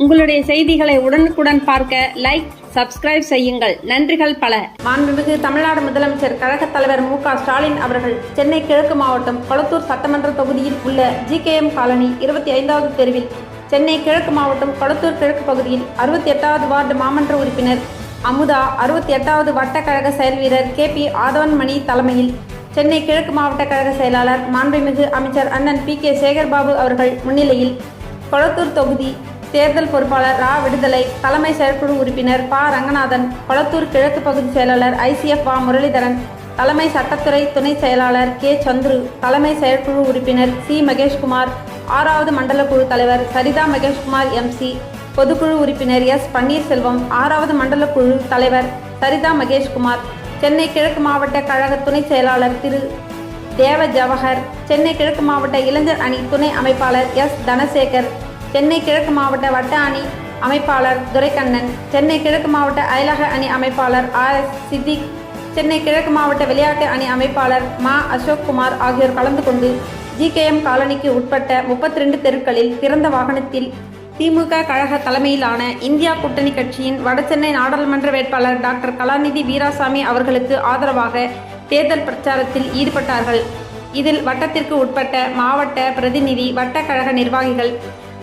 உங்களுடைய செய்திகளை உடனுக்குடன் பார்க்க லைக் சப்ஸ்கிரைப் செய்யுங்கள். நன்றிகள் பல. மாண்புமிகு தமிழ்நாடு முதலமைச்சர் கழகத் தலைவர் மு ஸ்டாலின் அவர்கள் சென்னை கிழக்கு மாவட்டம் கொளத்தூர் சட்டமன்ற தொகுதியில் உள்ள ஜிகேஎம் காலனி இருபத்தி ஐந்தாவது தெருவில் சென்னை கிழக்கு மாவட்டம் கொளத்தூர் கிழக்கு பகுதியில் அறுபத்தி எட்டாவது வார்டு மாமன்ற உறுப்பினர் அமுதா அறுபத்தி எட்டாவது வட்டக்கழக செயல் வீரர் கே பி ஆதவன்மணி தலைமையில் சென்னை கிழக்கு மாவட்ட கழக செயலாளர் மாண்புமிகு அமைச்சர் அண்ணன் பி கே சேகர்பாபு அவர்கள் முன்னிலையில் கொளத்தூர் தொகுதி தேர்தல் பொறுப்பாளர் ரா விடுதலை தலைமை செயற்குழு உறுப்பினர் ப. ரங்கநாதன் கொளத்தூர் கிழக்கு பகுதி செயலாளர் ஐசிஎஃப் வா முரளிதரன் தலைமை சட்டத்துறை துணை செயலாளர் கே. சந்துரு தலைமை செயற்குழு உறுப்பினர் சி. மகேஷ்குமார் ஆறாவது மண்டல குழு தலைவர் சரிதா மகேஷ்குமார் எம்சி பொதுக்குழு உறுப்பினர் எஸ். பன்னீர்செல்வம் ஆறாவது மண்டல குழு தலைவர் சரிதா மகேஷ்குமார் சென்னை கிழக்கு மாவட்ட கழக துணை செயலாளர் திரு. தேவ ஜவஹர் சென்னை கிழக்கு மாவட்ட இளைஞர் அணி துணை அமைப்பாளர் எஸ். தனசேகர் சென்னை கிழக்கு மாவட்ட வட்ட அணி அமைப்பாளர் துரைக்கண்ணன் சென்னை கிழக்கு மாவட்ட அயலக அணி அமைப்பாளர் ஆர் எஸ் சித்திக் சென்னை கிழக்கு மாவட்ட விளையாட்டு அணி அமைப்பாளர் மா அசோக்குமார் ஆகியோர் கலந்து கொண்டு ஜிகேஎம் காலனிக்கு உட்பட்ட முப்பத்தி ரெண்டு தெருக்களில் திறந்த வாகனத்தில் திமுக கழக தலைமையிலான இந்தியா கூட்டணி கட்சியின் வடசென்னை நாடாளுமன்ற வேட்பாளர் டாக்டர் கலாநிதி வீராசாமி அவர்களுக்கு ஆதரவாக தேர்தல் பிரச்சாரத்தில் ஈடுபட்டார்கள். இதில் வட்டத்திற்கு உட்பட்ட மாவட்ட பிரதிநிதி வட்ட கழக நிர்வாகிகள்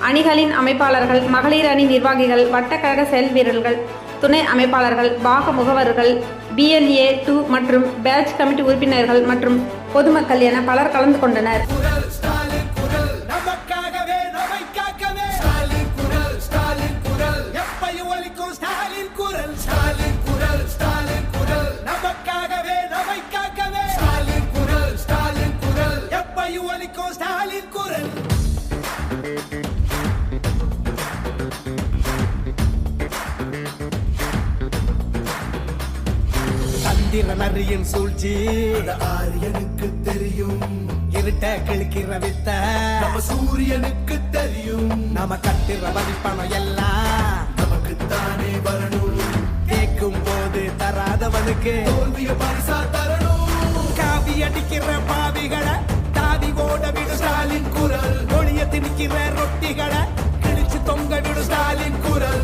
அணிகளின் அமைப்பாளர்கள் மகளிர் அணி நிர்வாகிகள் வட்டக்கழக செயல் வீரர்கள் துணை அமைப்பாளர்கள் பாக முகவர்கள் பிஎல்ஏ டூ மற்றும் பேட்ச் கமிட்டி உறுப்பினர்கள் மற்றும் பொதுமக்கள் என பலர் கலந்து கொண்டனர். சந்திர நரியின் சூழ்ச்சி. ஆரியனுக்கு தெரியும். இருட்ட கிழக்கிற வித்த. நம்ம சூரியனுக்கு தெரியும். நாம கட்டுற மதிப்பணம் எல்லாம் நமக்கு தானே வரணும். கேட்கும் போது தராதவனுக்கு தோல்விய பரிசா தரணும். காவி அடிக்கிற பாவிகளை தாவி ஓட விடு ஸ்டாலின் குரல். ஒளிய திணிக்கிற ரொட்டிகளை கிழிச்சு தொங்க விடு ஸ்டாலின் குரல்.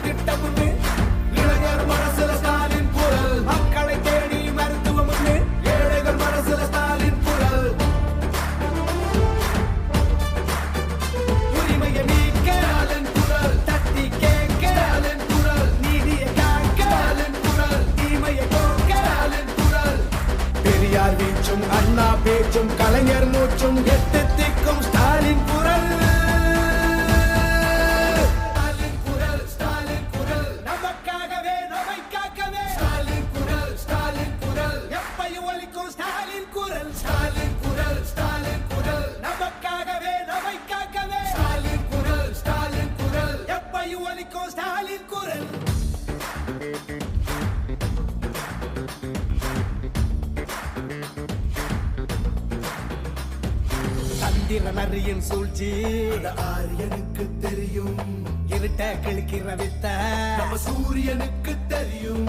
பெரியார் வீச்சும் அண்ணா பேச்சும் கலைஞர் மூச்சும் எட்டு திக்கும் ஸ்டாலின் குரல். ஸ்டாலின் குரல் ஸ்டாலின் குரல். ஸ்டாலின் குரல் நமக்காகவே நம்மை காக்கவே ஸ்டாலின் குரல் ஸ்டாலின் குரல். எப்பையும் ஒலிக்கும் ஸ்டாலின் குரல். சந்திர நரியின் சூழ்ச்சி ஆரியனுக்கு தெரியும். இருட்ட கிழக்கிற வித்த. நம்ம சூரியனுக்கு தெரியும்.